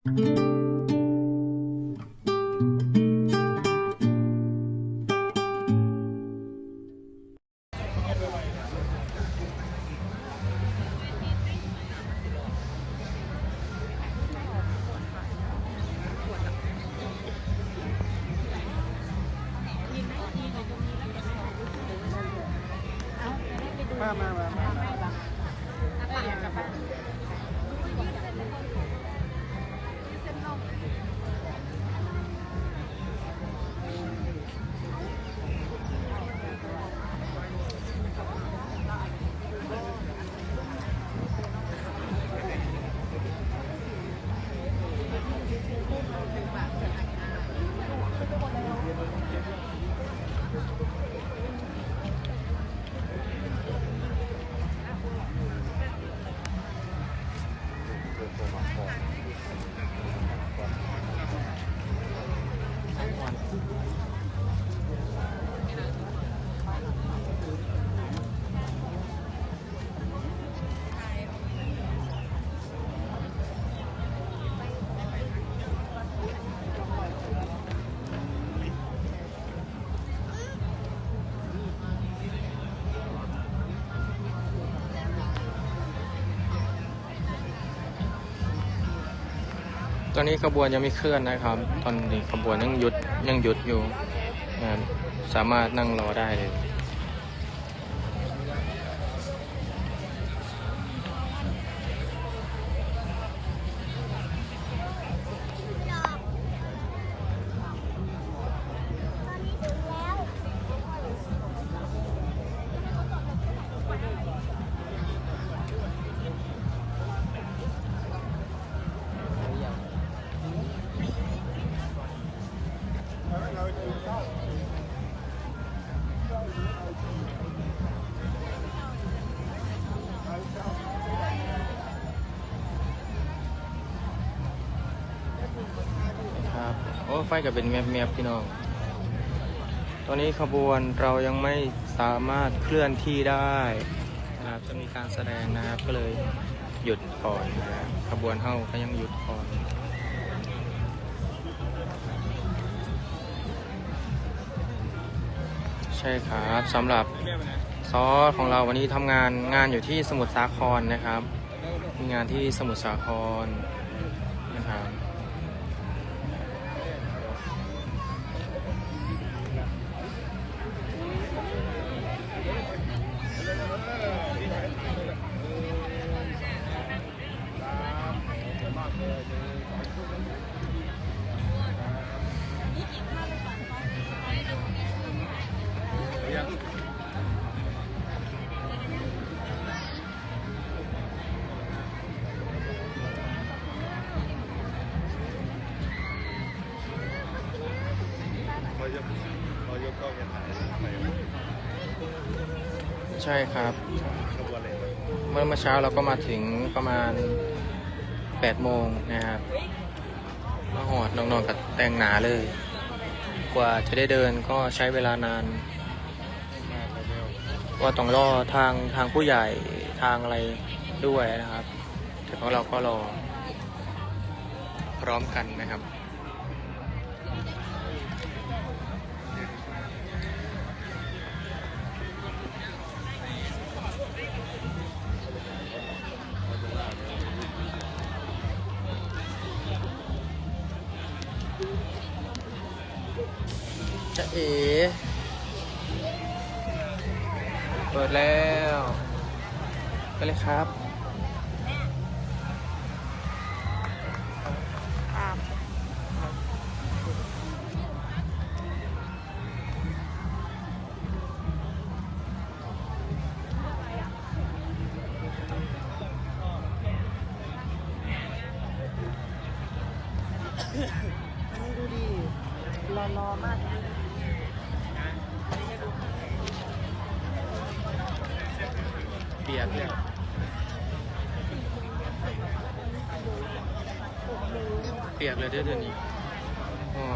มามามามา know. ตอนนี้ขบวนยังไม่เคลื่อนนะครับ ตอนนี้ขบวนยังหยุดยังหยุดอยู่สามารถนั่งรอได้เลย อ้ไฟก็เป็นแมบๆพี่น้อง ตอนนี้ขบวนเรายังไม่สามารถเคลื่อนที่ได้นะครับจะมีการแสดงนะครับก็เลยหยุดก่อนนะครับขบวนเข้าก็ยังหยุดก่อนใช่ครับสำหรับซอสของเราวันนี้ทำงานงานอยู่ที่สมุทรสาครนะครับ มีงานที่สมุทรสาครนะครับ ยกเขายกกล้องจะถ่ายไปใช่ครับขบวนเลยเมื่อเมื่อเช้าเราก็มาถึงประมาณ8โมงนะครับมาหอดน้องๆกับแต่งหนาเลย กว่าจะได้เดินก็ใช้เวลานานว่าต้องรอทางทางผู้ใหญ่ทางอะไรด้วยนะครับแต่ของเราก็รอพร้อมกันนะครับ จะเอ๋เปิดแล้ว ไปเลยครับดูดิรอรอมาก ปียกเลยเปียกเลยเดี๋ยวเดี๋ยวนี้อ๋อ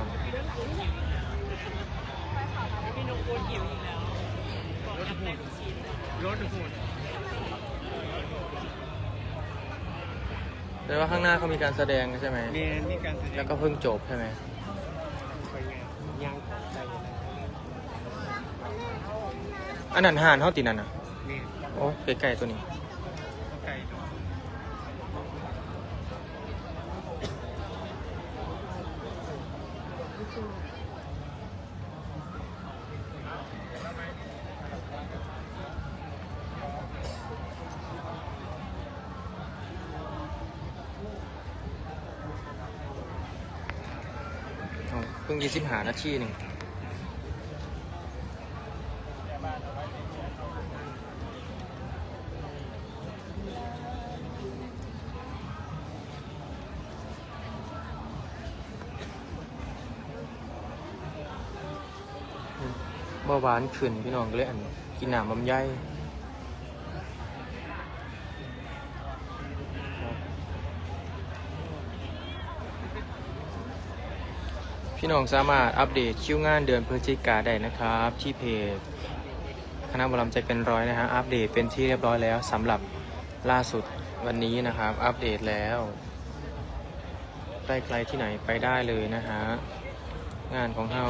รถหุ่นแต่ว่าข้างหน้าเขามีการแสดงใช่ไหมมียนี่การแสดง แล้วก็เพิ่งจบใช่ไหมย่างอันนั้นห่านเท่าตีนั่นอะ โอ้ใกล้ๆตัวนี้ไก่ดูอ๋อเพิ่งยี่สิบหานาทีหนึ่ง เบาหวานขึ้นพี่น้องก็เลยอันกินหนามลำไยพี่น้องสามารถอัปเดตคิวงานเดือนพฤศจิกาได้นะครับ ที่เพจคณะบรมใจเป็นร้อยนะฮะอัปเดตเป็นที่เรียบร้อยแล้วสำหรับล่าสุดวันนี้นะครับ อัปเดตแล้วได้ไกลที่ไหนไปได้เลยนะฮะงานของเรา